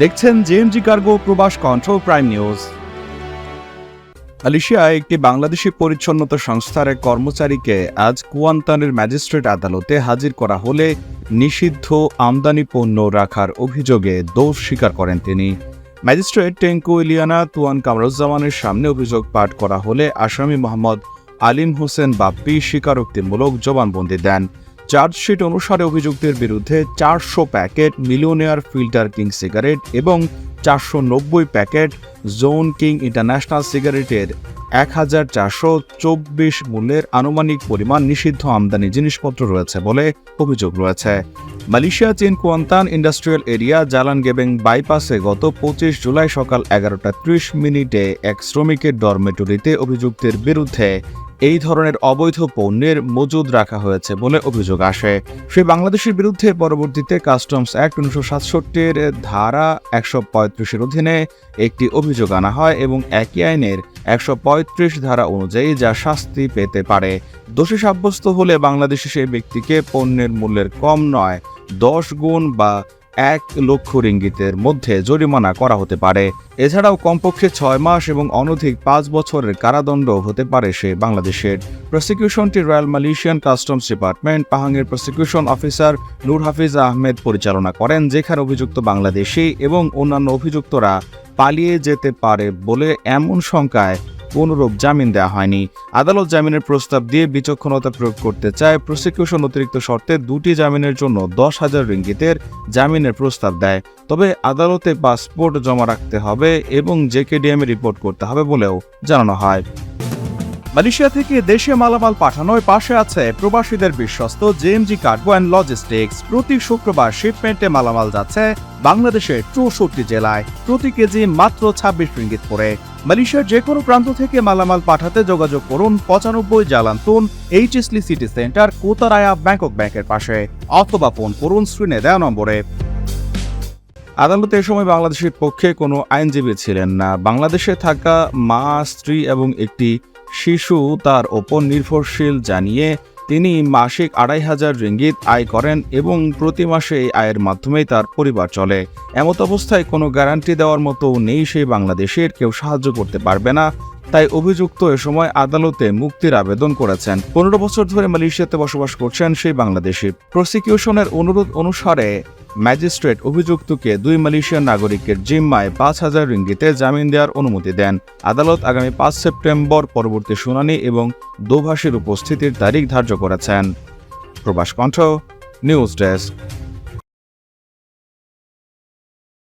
দেখছেন JMG cargo Probash control prime news মালয়েশিয়ায় একটি বাংলাদেশি পরিচ্ছন্নতা সংস্থার এক কর্মচারীকে আজ কুয়ান্তানের ম্যাজিস্ট্রেট আদালতে হাজির করা হলে নিষিদ্ধ আমদানি পণ্য রাখার অভিযোগে দোষ স্বীকার করেন তিনি। ম্যাজিস্ট্রেট টেঙ্কু ইলিয়ানা তুয়ান কামরুজ্জামানের সামনে অভিযোগ পাঠ করা হলে আসামি মোহাম্মদ আলিম হোসেন বাপ্পি স্বীকারোক্তিমূলক জবানবন্দি দেন। চার্জশিট অনুসারে অভিযুক্তের বিরুদ্ধে চারশো packet millionaire filter king cigarette এবং চারশো নব্বই প্যাকেট জোন কিং ইন্টারন্যাশনাল সিগারেটের এক হাজার চারশো চব্বিশ মূল্যের আনুমানিক পরিমাণ নিষিদ্ধ আমদানি জিনিসপত্র রয়েছে বলে অভিযোগ রয়েছে। মালয়েশিয়া, চীন, Kuantan industrial area, Jalan Gebeng বাইপাসে গত পঁচিশ জুলাই সকাল এগারোটা ত্রিশ মিনিটে এক শ্রমিকের ডরমেটরিতে অভিযুক্তের বিরুদ্ধে এই ধরনের অবৈধ পণ্যের মজুদ রাখা হয়েছে বলে অভিযোগ আসে। সেই বাংলাদেশের বিরুদ্ধে পরবর্তীতে কাস্টমস অ্যাক্ট উনিশশো সাতষট্টির ধারা একশো পঁয়ত্রিশের অধীনে একটি অভিযোগ আনা হয় এবং একই আইনের একশো পঁয়ত্রিশ ধারা অনুযায়ী যা শাস্তি পেতে পারে। দোষী সাব্যস্ত হলে বাংলাদেশে সেই ব্যক্তিকে পণ্যের মূল্যের কম নয়, দশ গুণ বা এক লক্ষ রিঙ্গিতের মধ্যে জরিমানা করা হতে পারে। এছাড়াও কমপক্ষে ছয় মাস এবং অনধিক পাঁচ বছরের কারাদণ্ড হতে পারে সে বাংলাদেশের। প্রসিকিউশনটি royal Malaysian customs department পাহাংয়ের prosecution officer Noor Hafiz Ahmed পরিচালনা করেন, যেখানে অভিযুক্ত বাংলাদেশি এবং অন্যান্য অভিযুক্তরা পালিয়ে যেতে পারে বলে এমন শঙ্কায় কোনরূপ জামিন দেওয়া হয়নি। আদালত জামিনের প্রস্তাব দিয়ে বিচক্ষণতা প্রয়োগ করতে চায় প্রসিকিউশন অতিরিক্ত শর্তে দুটি জামিনের জন্য দশ হাজার রিঙ্গিতের জামিনের প্রস্তাব দেয়। তবে আদালতে পাসপোর্ট জমা রাখতে হবে এবং জেকেডিএমে রিপোর্ট করতে হবে বলেও জানানো হয়। মালয়েশিয়া থেকে দেশে মালামাল পাঠানোর পাশে আছে প্রবাসীদের বিশ্বস্ত জেএমজি কার্গো অ্যান্ড লজিস্টিক্স। প্রতি শুক্রবার শিপমেন্টে মালামাল যাচ্ছে বাংলাদেশের চৌষট্টি জেলায়। প্রতি কেজি মাত্র ছাব্বিশ রিঙ্গিত করে। মালয়েশিয়ার যে কোনো প্রান্ত থেকে মালামাল পাঠাতে যোগাযোগ করুন পঁচানব্বই Jalan Tun H S Lee city centre, Kotaraya, Bangkok ব্যাংকের পাশে, অথবা ফোন করুন স্ক্রিনে দেওয়া নম্বরে। আদালতে এ সময় বাংলাদেশের পক্ষে কোনো আইনজীবী ছিলেন না। বাংলাদেশে থাকা মা, স্ত্রী এবং একটি শিশু তার ওপর নির্ভরশীল জানিয়ে তিনি মাসিক আড়াই হাজার রিঙ্গিত আয় করেন এবং প্রতি মাসে এই আয়ের মাধ্যমেই তার পরিবার চলে। এমত অবস্থায় কোনো গ্যারান্টি দেওয়ার মতো নেই সেই বাংলাদেশের, কেউ সাহায্য করতে পারবে না। তাই অভিযুক্ত এ সময় আদালতে মুক্তির আবেদন করেছেন। পনেরো বছর ধরে মালয়েশিয়াতে বসবাস করছেন সেই বাংলাদেশি। প্রসিকিউশনের অনুরোধ অনুসারে ম্যাজিস্ট্রেট অভিযুক্তকে দুই মালয়েশিয়ান নাগরিকের জিম্মায় পাঁচ হাজার রিঙ্গিতে জামিন দেওয়ার অনুমতি দেন। আদালত আগামী পাঁচ সেপ্টেম্বর পরবর্তী শুনানি এবং দোভাষীর উপস্থিতির তারিখ ধার্য করেছেন। প্রবাস কণ্ঠ, নিউজ ডেস্ক।